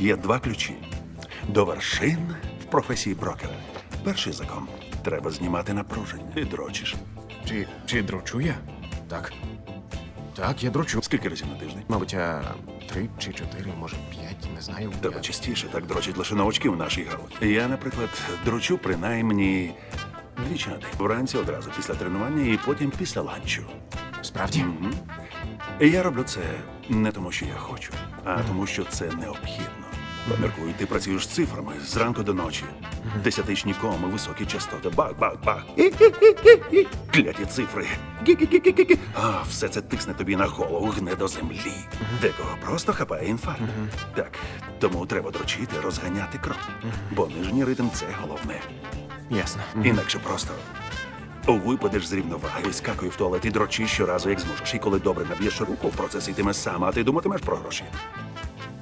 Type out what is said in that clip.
Є два ключі до вершин в професії брокера. Перший закон треба знімати напруження. Ти дрочиш. Чи, чи дрочу я? Так. Так, я дрочу. Скільки разів на тиждень? Мабуть, а, три чи чотири, може п'ять, не знаю. Я- частіше так дрочать лише новачки в нашій галузі. Я, наприклад, дрочу принаймні двічі на день. Вранці одразу після тренування і потім після ланчу. Справді? І я роблю це не тому, що я хочу, а тому, що це необхідно. Поміркуй, ти працюєш з цифрами зранку до ночі. Десятичні коми, високі частоти. Бах, бах, бах. Кляті цифри. Гі-гі-гі-гі-гі. А, все це тисне тобі на голову, гне до землі. Декого просто хапає інфаркт. Так, тому треба дрочити, розганяти кров. Бо нижній ритм це головне. Ясно. Інакше просто випадеш з рівноваги, скакуй в туалет і дрочи щоразу, як зможеш. І коли добре наб'єш руку, процес йтиме сам, а ти думатимеш про гроші.